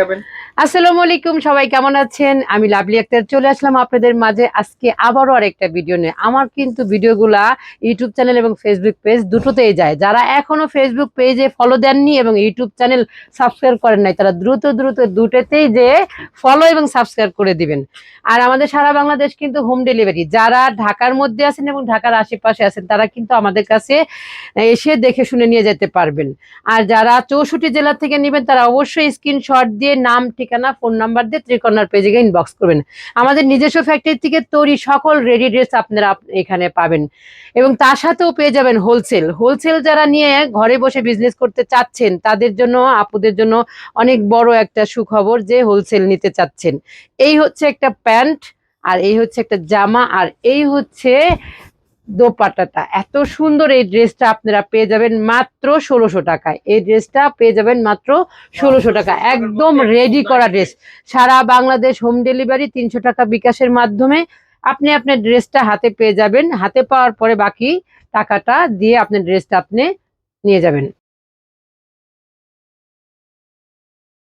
যাবেন আসসালামু আলাইকুম, সবাই কেমন আছেন? আমি লাভলি আক্তার চলে আসলাম আপনাদের মাঝে। আজকে আবারও আরেকটা ভিডিও নিয়ে। আমার কিন্তু ভিডিওগুলা ইউটিউব চ্যানেল এবং ফেসবুক পেজ দুটোতেই যায়। যারা এখনও ফেসবুক পেজে ফলো দেননি এবং ইউটিউব চ্যানেল সাবস্ক্রাইব করেন নাই, তারা দ্রুত দ্রুত দুটোতেই যে ফলো এবং সাবস্ক্রাইব করে দিবেন। আর আমাদের সারা বাংলাদেশ কিন্তু হোম ডেলিভারি যারা ঢাকার মধ্যে আছেন এবং ঢাকার আশেপাশে আছেন, তারা কিন্তু আমাদের কাছে এসে দেখে শুনে নিয়ে যেতে পারবেন। আর যারা চৌষট্টি জেলা থেকে নেবেন, তারা অবশ্যই স্ক্রিনশট দিয়ে নাম ঠিকানা ফোন নাম্বার দিয়ে ত্রিকর্ণার পেজে গিয়ে ইনবক্স করবেন। আমাদের নিজস্ব ফ্যাক্টরি থেকে তৈরি সকল রেডি ড্রেস আপনারা আপ- এখানে পাবেন। এবং তার সাথেও পেয়ে যাবেন হোলসেল হোলসেল যারা নিয়ে ঘরে বসে বিজনেস করতে চাচ্ছেন, তাদের জন্য, আপুদের জন্য অনেক বড় একটা সুখবর যে হোলসেল নিতে চাচ্ছেন। এই হচ্ছে একটা প্যান্ট আর এই হচ্ছে একটা জামা আর এই হচ্ছে দোপাট্টাটা। এত সুন্দর এই ড্রেসটা আপনারা পেয়ে যাবেন মাত্র ষোলোশো টাকায়। এই ড্রেসটা পেয়ে যাবেন মাত্র ষোলোশো টাকা। একদম রেডি করা ড্রেস সারা বাংলাদেশ হোম ডেলিভারি তিনশো টাকা বিকাশের মাধ্যমে আপনি আপনার ড্রেসটা হাতে পেয়ে যাবেন। হাতে পাওয়ার পরে বাকি টাকাটা দিয়ে আপনার ড্রেসটা আপনি নিয়ে যাবেন।